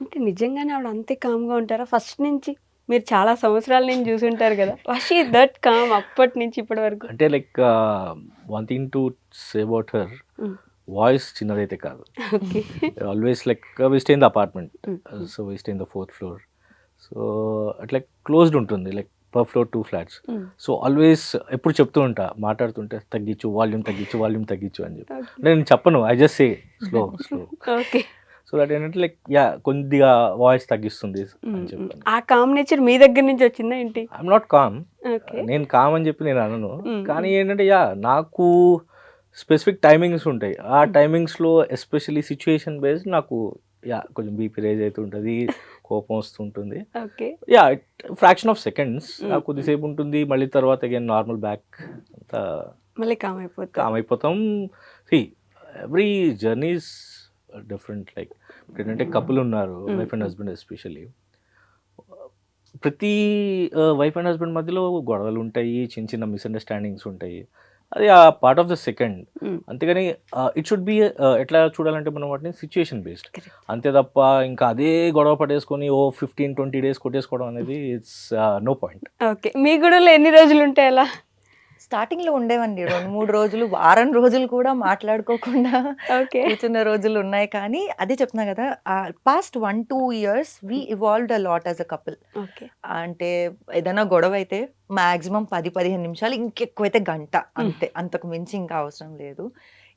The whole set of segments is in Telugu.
అంటే నిజంగానే ఆవిడ అంతే కామ్గా ఉంటారా? ఫస్ట్ నుంచి మీరు చాలా సంవత్సరాల నుంచి చూసుంటారు కదా? వషీ దట్ కామ్ అప్పటి నుంచి ఇప్పటి వరకు? అంటే like one thing to say about her. Voice చిన్నదైతే కాదు. Always like we stay in the apartment. So we stay in the fourth floor so అట్లా క్లోజ్డ్ ఉంటుంది. Like per floor two flats so always ఎప్పుడు చెప్తూ ఉంటా మాట్లాడుతుంటే తగ్గించు వాల్యూమ్ తగ్గించు వాల్యూమ్ తగ్గించు అని చెప్పి. నేను చెప్పను I just say slow slow okay. So that ఏంటంటే లైక్ యా కొద్దిగా వాయిస్ తగ్గిస్తుంది ఆ కామ్ నేచర్ మీ దగ్గర నుంచి వచ్చిందా ఏంటి? ఐఎమ్ నాట్ కామ్ నేను కామ్ అని చెప్పి నేను అనను. కానీ ఏంటంటే యా నాకు స్పెసిఫిక్ టైమింగ్స్ ఉంటాయి. ఆ. టైమింగ్స్లో ఎస్పెషల్లీ సిచ్యుయేషన్ బేస్డ్ నాకు యా కొంచెం బీపీ రేజ్ అవుతుంటుంది కోపం వస్తుంటుంది. Okay yeah fraction of seconds. కొద్దిసేపు ఉంటుంది. మళ్ళీ తర్వాత అగైన్ నార్మల్ బ్యాక్ అంతా మళ్ళీ కామ్ అయిపోతుంది కామ్ అయిపోతాం. ఎవ్రీ జర్నీస్ డిఫరెంట్ లైక్ ఏంటంటే కపుల్ ఉన్నారు. వైఫ్ అండ్ హస్బెండ్ ఎస్పెషల్లీ ప్రతి వైఫ్ అండ్ హస్బెండ్ మధ్యలో గొడవలు ఉంటాయి చిన్న చిన్న మిస్అండర్స్టాండింగ్స్ ఉంటాయి. అది ఆ పార్ట్ ఆఫ్ ద సెకండ్. అంతేగాని ఇట్ షుడ్ బి ఎట్లా చూడాలంటే మనం వాటిని సిచ్యుయేషన్ బేస్డ్. అంతే తప్ప ఇంకా అదే గొడవ పడేసుకొని ఓ ఫిఫ్టీన్ ట్వంటీ డేస్ కొట్టేసుకోవడం అనేది ఇట్స్ నో పాయింట్ ఓకే మీ గూడలో ఎన్ని రోజులు ఉంటాయి అలా? స్టార్టింగ్లో ఉండేవండి. రెండు మూడు రోజులు వారం రోజులు కూడా మాట్లాడుకోకుండా ఓకే. కూర్చున్న రోజులు ఉన్నాయి. కానీ అదే చెప్తున్నా కదా past one two years we evolved a lot as a couple okay. అంటే ఏదైనా గొడవ అయితే మాక్సిమం పది పదిహేను నిమిషాలు ఇంకెక్కువైతే గంట అంతే. అంతకు మించి ఇంకా అవసరం లేదు.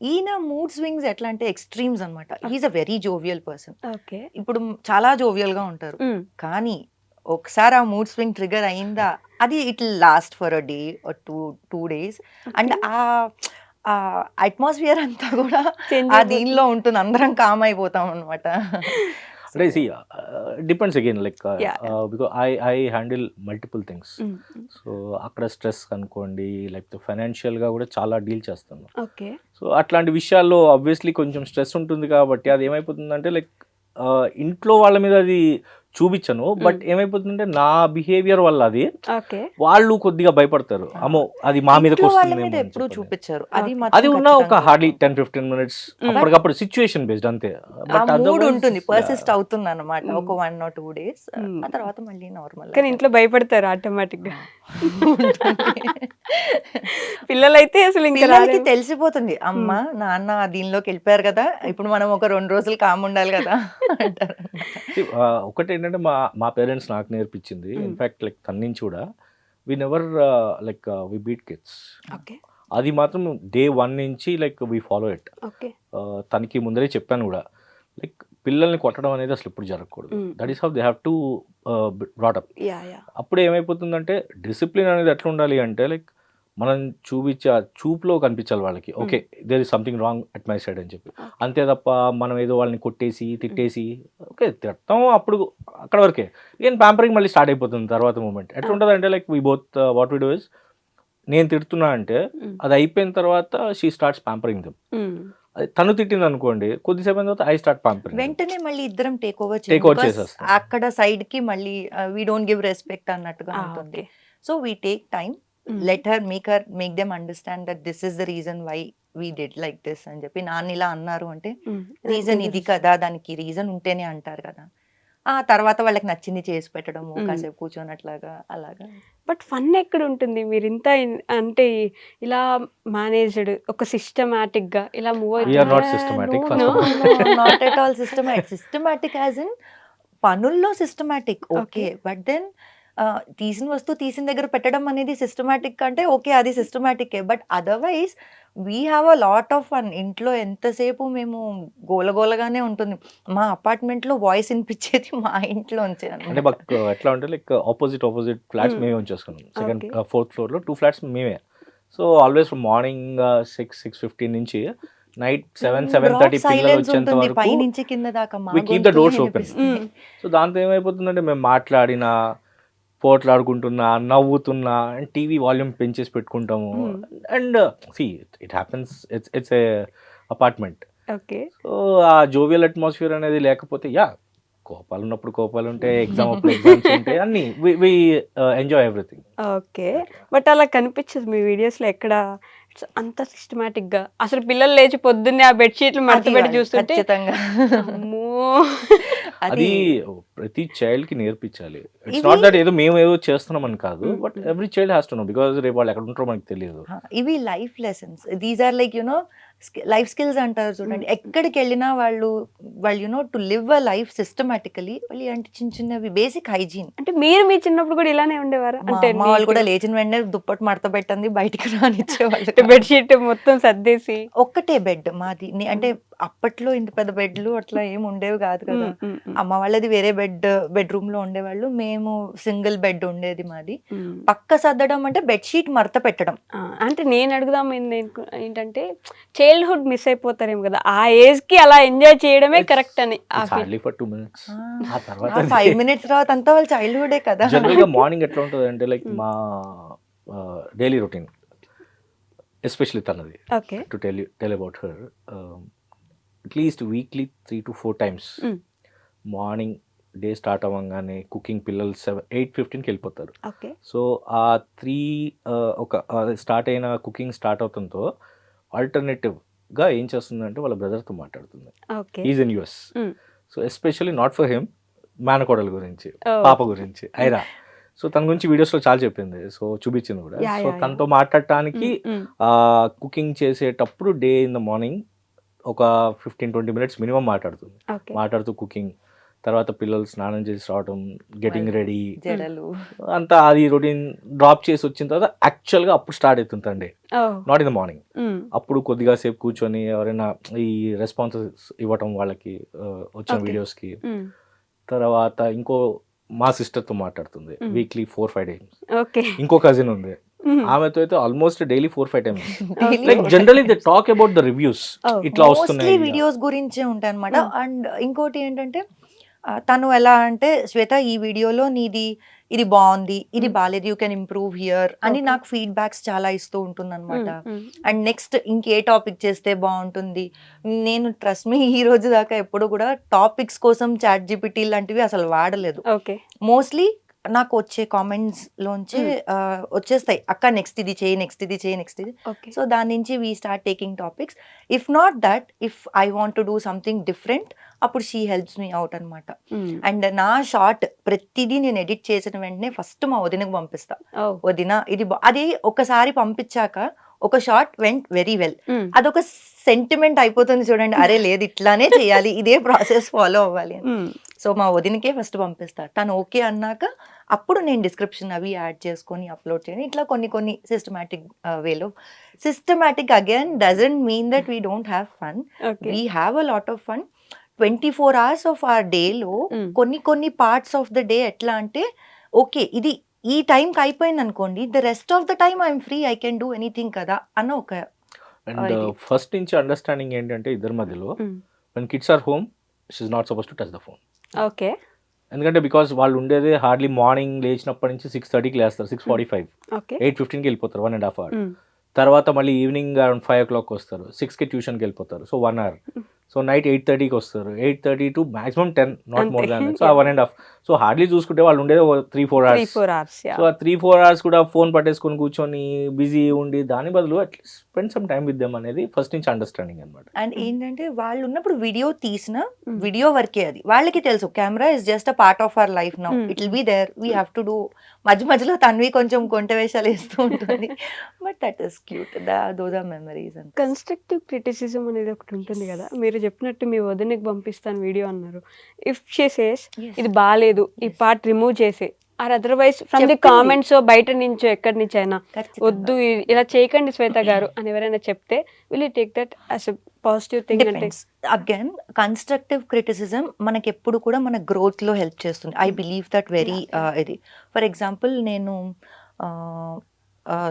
ఈయన మూడ్ స్వింగ్స్ ఎట్లా అంటే ఎక్స్ట్రీమ్స్ అనమాట is a very jovial person okay. ఇప్పుడు చాలా జోవియల్గా ఉంటారు. కానీ ఒకసారి ఆ మూడ్ స్వింగ్ ట్రిగర్ అయిందా? అది it last for a day two two days and ఆ అట్మాస్ఫియర్ అంతా కూడా ఆ దీనిలో ఉంటుంది. అందరం కామ్ అయిపోతాం అనమాట అంటే see depends again like because I I handle multiple things so అక్కడ స్ట్రెస్ అనుకోండి లేకపోతే ఫైనాన్షియల్గా కూడా చాలా డీల్ చేస్తాను ఓకే సో అట్లాంటి విషయాల్లో ఆబ్వియస్లీ కొంచెం స్ట్రెస్ ఉంటుంది కాబట్టి అది ఏమైపోతుందంటే లైక్ ఇంట్లో వాళ్ళ మీద అది చూపించను. బట్ ఏమైపోతుందంటే నా బిహేవియర్ వల్ల అది ఓకే. వాళ్ళు కొద్దిగా భయపడతారు. అమ్మో అది మా మీదకి వస్తుంది మీద ఎప్పుడు చూపించారు. అది అది ఉన్న ఒక హార్డ్లీ టెన్ ఫిఫ్టీన్ మినిట్స్. అప్పటికప్పుడు సిచ్యువేషన్ బేస్డ్ అంతే. మూడ్ ఉంటుంది. పర్సిస్ట్ అవుతుంది అనమాట. ఒక వన్ ఆర్ టూ డేస్. ఆ తర్వాత మళ్ళీ నార్మల్ కానీ ఇంట్లో భయపడతారు ఆటోమేటిక్గా పిల్లలైతే అసలు ఇంకా. తెలిసిపోతుంది. అమ్మ నాన్న దీనిలోకి వెళ్ళిపోయారు కదా ఇప్పుడు మనం ఒక రెండు రోజులు కామ్ ఉండాలి కదా అంటారు ఒకటి ఏంటంటే మా మా పేరెంట్స్ నాకు నేర్పించింది. ఇన్ఫాక్ట్ లైక్ తన నుంచి కూడా. We never like we beat kids okay. అది మాత్రం డే వన్ నుంచి like we follow it okay. తనకి ముందరే చెప్పాను కూడా. లైక్ పిల్లల్ని కొట్టడం అనేది అసలు ఎప్పుడు జరగకూడదు. That is how they have to brought up అప్పుడు ఏమైపోతుందంటే డిసిప్లిన్ అనేది ఎట్లా ఉండాలి అంటే లైక్ మనం చూపించే ఆ చూపులో కనిపించాలి వాళ్ళకి. Okay there is something wrong at my side అని చెప్పి. అంతే తప్ప మనం ఏదో వాళ్ళని కొట్టేసి తిట్టేసి ఓకే తిడతాం అప్పుడు అక్కడ వరకే. ఈయన ప్యాంపరింగ్ మళ్ళీ స్టార్ట్ అయిపోతుంది తర్వాత మూమెంట్ ఎట్లా ఉంటుంది అంటే like we both what we do is నేను తిడుతున్నా అంటే అది అయిపోయిన తర్వాత షీ స్టార్ట్స్ ప్యాంపరింగ్ దమ్ అది తను తిట్టింది అనుకోండి కొద్దిసేపు తర్వాత ఐ స్టార్ట్ ప్యాంపరింగ్ వెంటనే మళ్ళీ ఇద్దరం టేక్ ఓవర్ Take over చేసేస్తాం. అక్కడ సైడ్కి మళ్ళీ వీ డోంట్ గివ్ రెస్పెక్ట్ అన్నట్టుగా ఉంటుంది. So we take time let her make her make them understand that this is the reason why we did like this అని చెప్పి నాన్న ఇలా అన్నారు అంటే రీజన్ ఇది కదా దానికి రీజన్ ఉంటేనే అంటారు కదా ఆ తర్వాత వాళ్ళకి నచ్చింది చేసి పెట్టడము Mm. కాసేపు కూర్చొనట్లాగా అలాగా బట్ ఫన్ ఎక్కడ ఉంటుంది మీరు ఇంత అంటే ఇలా మేనేజ్డ్ ఒక సిస్టమాటిక్గా ఇలా move We are not systematic, first No. of all. Not at all systematic systematic as in పనుల్లో systematic okay Okay. But then తీసిన వస్తువు తీసిన దగ్గర పెట్టడం అనేది సిస్టమాటిక్ అంటే ఓకే అది సిస్టమాటికే but otherwise we have a lot of fun ఇంట్లో ఎంతసేపు మేము గోలగోలగానే ఉంటుంది మా apartment లో వాయిస్ వినిపించేది మా ఇంట్లోంచే అంటే. మాకు ఎట్లా అంటే లైక్ ఆపోజిట్ ఆపోజిట్ ఫ్లాట్స్. మేమే ఉంచేసుకున్నాం సెకండ్. ఫోర్త్ ఫ్లోర్లో టూ ఫ్లాట్స్ మేమే so always morning six six fifteen నుంచి నైట్ సెవెన్ సెవెన్ థర్టీ పిల్లలు వచ్చేంత వరకు కింద దాకా doors open. వినిపిస్తాయి. Mm. సో దాంతో ఏమైపోతుందంటే మేము మాట్లాడినా పోట్లాడుకుంటున్నా నవ్వుతున్నా అండ్ టీవీ వాల్యూమ్ పెంచేసి పెట్టుకుంటాము. Mm. And see it happens it's it's a apartment okay so ఆ జోవియల్ అట్మాస్ఫియర్ అనేది లేకపోతే యా కోపాలు ఉన్నప్పుడు కోపాలు ఉంటాయి ఎగ్జామ్ అప్పుడు ఎగ్జామ్స్ ఉంటాయి అన్ని. We enjoy everything okay but అలా కనిపించదు మీ వీడియోస్లో ఎక్కడ? అంత సిస్టమేటిక్గా. అసలు పిల్లలు లేచి పొద్దున్నే ఆ బెడ్షీట్లు మడత పెట్టి చూస్తుంటే అది ప్రతి చైల్డ్కి నేర్పించాలి ఇట్స్ నాట్ దట్ ఏదో మేము ఏదో చేస్తున్నాం అని కాదు. But every child has to know because రేపు వాళ్ళు ఎక్కడ ఉంటారో మనకి తెలియదు. ఇవి life lessons. These are like you know life skills అంటారు చూడండి. ఎక్కడికి వెళ్ళినా వాళ్ళు వాళ్ళు you know to live a life systematically వాళ్ళు అంటే చిన్న చిన్నవి బేసిక్ హైజీన్ అంటే మీరు మీ చిన్నప్పుడు కూడా ఇలానే ఉండేవారా? అంటే మా వాళ్ళు కూడా లేచిన వెంటనే దుప్పటి మడత పెట్టండి బయటికి రానిచ్చేవాళ్ళు. బెడ్షీట్ మొత్తం సర్దేసి. ఒక్కటే బెడ్ మాది. నే- అంటే అప్పట్లో ఇంత పెద్ద బెడ్లు అట్లా ఏమి ఉండేవి కాదు కదా. ఉమ్, అమ్మ వాళ్ళది వేరే బెడ్ బెడ్రూమ్లో ఉండేవాళ్ళు. మేము సింగిల్ బెడ్ ఉండేది మాది. పక్క సర్దడం అంటే బెడ్షీట్ మడత పెట్టడం. అంటే నేను అడుగుదాం అనుకు- ఏంటంటే చైల్డ్హుడ్ మిస్ అయిపోతారేమో కదా. ఆ ఏజ్కి అలా ఎంజాయ్ చేయడమే కరెక్ట్ అని. హార్డ్లీ ఫర్ మినిట్స్ ఆ. తర్వాత ఫైవ్ మినిట్స్ తర్వాత అంతా వాళ్ళ చైల్డ్హుడే కదా. జనరల్గా మార్నింగ్ ఎట్లా ఉంటుంది అంటే లైక్ మా డైలీ రొటీన్ ఎస్పెషలీ తనది. Okay to tell tell about her at least weekly three to four times. Morning day start అవ్వగానే కుకింగ్ పిల్లలు సెవెన్ ఎయిట్ ఫిఫ్టీన్కి వెళ్ళిపోతారు. ఓకే సో ఆ త్రీ ఒక స్టార్ట్ అయిన కుకింగ్ స్టార్ట్ అవుతుందో ఆల్టర్నేటివ్గా ఏం చేస్తుందంటే వాళ్ళ బ్రదర్తో మాట్లాడుతుంది. Is in US. So especially not for him మేనకోడల గురించి. పాప గురించి ఐరా సో తన గురించి వీడియోస్లో చాలా చెప్పింది. సో చూపించింది కూడా. సో తనతో మాట్లాడటానికి. కుకింగ్ చేసేటప్పుడు డే ఇన్ ద మార్నింగ్ ఒక ఫిఫ్టీన్ ట్వంటీ మినిట్స్ మినిమం మాట్లాడుతుంది. మాట్లాడుతూ కుకింగ్ తర్వాత పిల్లలు స్నానం చేసి రావడం గెటింగ్ రెడీ అంతా అది రొటీన్ డ్రాప్ చేసి వచ్చిన తర్వాత యాక్చువల్గా అప్పుడు స్టార్ట్ అవుతుందండి నాట్ ఇన్ ద మార్నింగ్ అప్పుడు కొద్దిగా సేపు కూర్చొని ఎవరైనా ఈ రెస్పాన్సెస్ ఇవ్వటం వాళ్ళకి వచ్చిన. వీడియోస్కి ఉమ్, తర్వాత ఇంకో మా సిస్టర్తో మాట్లాడుతుంది Mm. Weekly four five times okay. ఇంకో కజిన్ ఉంది. ఆమెతో అయితే almost daily four five times like generally they talk about the reviews ఇట్లా వస్తున్నాయి వీడియోస్ గురించే ఉంటాయి అనమాట Mm. అండ్ ఇంకోటి ఏంటంటే తను ఎలా అంటే శ్వేత ఈ వీడియోలో నీది ఇది బాగుంది ఇది. బాగాలేదు యూ కెన్ ఇంప్రూవ్ హియర్ అని. నాకు ఫీడ్బ్యాక్స్ చాలా ఇస్తూ ఉంటుంది అనమాట అండ్ నెక్స్ట్ ఇంకే టాపిక్ చేస్తే బాగుంటుంది. నేను ట్రస్ట్ మీ ఈ రోజు దాకా ఎప్పుడు కూడా టాపిక్స్ కోసం చాట్ జీపీటీ లాంటివి అసలు వాడలేదు. ఓకే. మోస్ట్లీ నాకు వచ్చే కామెంట్స్ లోంచి ఆ, వచ్చేస్తాయి. అక్క నెక్స్ట్ ఇది చేయి నెక్స్ట్ ఇది చేయి నెక్స్ట్ ఇది. సో దాని నుంచి we start taking topics if not that if I want to do something different అప్పుడు షీ హెల్ప్స్ మీ అవుట్ అనమాట అండ్ నా షార్ట్ ప్రతిదీ నేను ఎడిట్ చేసిన వెంటనే ఫస్ట్ మా వదినకు పంపిస్తా. ఓ, వదిన ఇది అది ఒకసారి పంపించాక ఒక షార్ట్ వెంట్ వెరీ వెల్ అదొక సెంటిమెంట్ అయిపోతుంది చూడండి. అరే లేదు ఇట్లానే చేయాలి. ఇదే ప్రాసెస్ ఫాలో అవ్వాలి అని. సో మా వదినకే ఫస్ట్ పంపిస్తా. తను ఓకే అన్నాక అప్పుడు నేను డిస్క్రిప్షన్ అవి యాడ్ చేసుకొని అప్లోడ్ చేయను. ఇట్లా కొన్ని కొన్ని సిస్టమాటిక్ వేలో systematic again doesn't mean that we don't have fun we have a lot of fun twenty four hours of our డేలో. కొన్ని కొన్ని పార్ట్స్ ఆఫ్ ద డే ఎట్లా అంటే ఓకే ఇది ఈ టైంకి అయిపోయింది అనుకోండి the rest of the time I'm free I can do anything కదా అన్న ఒక అండ్. ఫస్ట్ నుంచి అండర్స్టాండింగ్ ఏంటంటే ఇద్దరి మధ్యలో when kids are home she not suppose to touch the phone okay ఎందుకంటే బికాస్ వాళ్ళు ఉండేదే హార్డ్లీ మార్నింగ్ లేచినప్పటి నుంచి సిక్స్ థర్టీకి లేస్తారు six forty five okay eight ఫిఫ్టీన్కి వెళ్ళిపోతారు వన్ అండ్ హాఫ్ అవర్ తర్వాత మళ్ళీ evening around five o'clock వస్తారు సిక్స్కి ట్యూషన్కి వెళ్ళిపోతారు so one hour so night eight థర్టీకి వస్తారు. Eight thirty to maximum ten not more. Than so ఆ one and half. So hardly చూసుకుంటే వాళ్ళు ఉండేది three four three hours. Four hours so ఆ త్రీ ఫోర్ అవర్స్ కూడా ఫోన్ పట్టేసుకొని కూర్చొని బిజీ ఉండి దాని బదులు at least spend some time with them అనేది ఫస్ట్ నుంచి అండర్స్టాండింగ్ అనమాట అండ్ ఏంటంటే వాళ్ళు ఉన్నప్పుడు వీడియో తీసిన Mm. వీడియో వర్కే అది. వాళ్ళకి తెలుసు camera is just a part of our life now. It will be there we have to do మధ్య మధ్యలో తన్వి కొంచెం కొంట వేషాలు వేస్తూ ఉంటుంది. But that is cute those are memories and constructive criticism అనేది ఒకటి ఉంటుంది కదా. మీరు చెప్పినట్టు మీ వదినకి పంపిస్తాను వీడియో అన్నారు. ఇఫ్ చేసేస్ ఇది బాగాలేదు ఈ పార్ట్ రిమూవ్ చేసే. Or otherwise from the. Comments బయట నుంచో ఎక్కడి నుంచి అయినా వద్దు ఇలా చేయకండి శ్వేత గారు అని ఎవరైనా చెప్తే will you take that as positive thing అంటే అగైన్ కన్స్ట్రక్టివ్ క్రిటిసిజం మనకి ఎప్పుడు కూడా మన గ్రోత్లో హెల్ప్ చేస్తుంది. ఐ బిలీవ్ దట్ వెరీ ఇది. ఫర్ ఎగ్జాంపుల్ నేను ఆ,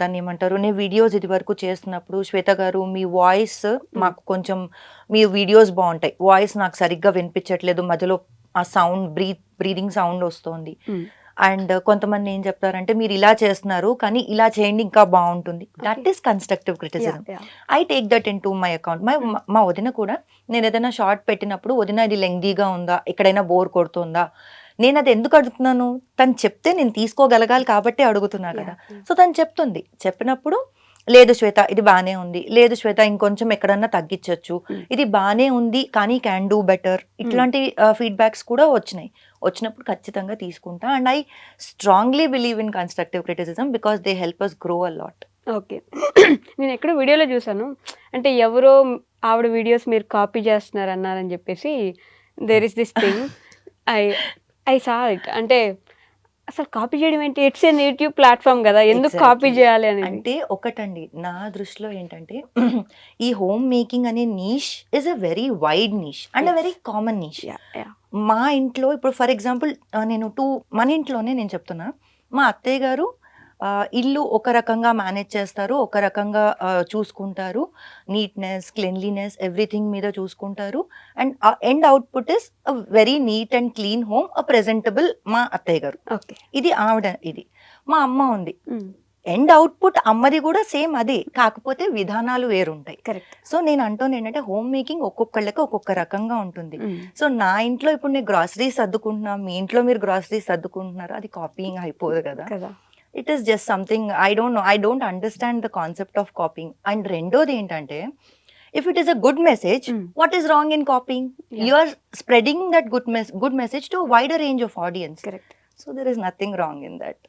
దాన్ని ఏమంటారు నేను వీడియోస్ ఇది వరకు చేస్తున్నప్పుడు శ్వేత గారు మీ వాయిస్ మాకు కొంచెం మీ వీడియోస్ బాగుంటాయి. వాయిస్ నాకు సరిగ్గా వినిపించట్లేదు. మధ్యలో ఆ సౌండ్ బ్రీత్ బ్రీదింగ్ సౌండ్ వస్తుంది. అండ్ కొంతమంది ఏం చెప్తారంటే మీరు ఇలా చేస్తున్నారు కానీ ఇలా చేయండి ఇంకా బాగుంటుంది. That is constructive criticism I take that into my account my మా వదిన కూడా నేను ఏదైనా షార్ట్ పెట్టినప్పుడు వదిన ఇది లెంగ్దీగా ఉందా? ఎక్కడైనా బోర్ కొడుతుందా? నేను అది ఎందుకు అడుగుతున్నాను? తను చెప్తే నేను తీసుకోగలగాలి కాబట్టి అడుగుతున్నా కదా. సో తను చెప్తుంది. చెప్పినప్పుడు లేదు శ్వేత ఇది బానే ఉంది. లేదు శ్వేత ఇంకొంచెం ఎక్కడన్నా తగ్గించవచ్చు Mm. ఇది బానే ఉంది కానీ క్యాన్ డూ బెటర్ ఇట్లాంటి ఫీడ్బ్యాక్స్ కూడా వచ్చినాయి. వచ్చినప్పుడు ఖచ్చితంగా తీసుకుంటా. And I strongly believe in constructive criticism because they help us grow a lot okay నేను ఎక్కడో వీడియోలో చూసాను అంటే ఎవరో ఆవిడ వీడియోస్ మీరు కాపీ చేస్తున్నారు అన్నారని చెప్పేసి there is this thing I I saw it అంటే అసలు కాపీ చేయడం ఏంటి? ఇట్స్ ఏ యూట్యూబ్ ప్లాట్ఫామ్ కదా. ఎందుకు కాపీ. చేయాలి అనేది? అంటే ఒకటండి. నా దృష్టిలో ఏంటంటే ఈ హోమ్ మేకింగ్ అనే niche is a very wide niche and a very common niche. మా ఇంట్లో ఇప్పుడు ఫర్ ఎగ్జాంపుల్ నేను టూ మన ఇంట్లోనే నేను చెప్తున్నా. మా అత్తయ్య గారు ఇల్లు ఒక రకంగా మేనేజ్ చేస్తారు ఒక రకంగా చూసుకుంటారు. నీట్నెస్ క్లెన్లీనెస్ ఎవ్రీథింగ్ మీద చూసుకుంటారు. And end output is a very neat and clean home a presentable మా అత్తయ్య గారు. ఇది ఆవిడ ఇది. మా అమ్మ ఉంది. ఎండ్ అవుట్పుట్ అమ్మది కూడా సేమ్ అదే కాకపోతే విధానాలు వేరుంటాయి. కరెక్ట్. సో నేను అంటోంది ఏంటంటే హోమ్ మేకింగ్ ఒక్కొక్కళ్ళకి ఒక్కొక్క రకంగా ఉంటుంది. సో నా ఇంట్లో ఇప్పుడు నేను గ్రాసరీస్ సర్దుకుంటున్నా మీ ఇంట్లో మీరు గ్రాసరీస్ సర్దుకుంటున్నారు? అది కాపీయింగ్ అయిపోదు కదా. It is just something I don't know I don't understand the concept of copying and రెండోది ఏంటంటే if it is a good message. What is wrong in copying. You are spreading that good good message to wider range of audience so there is nothing wrong in that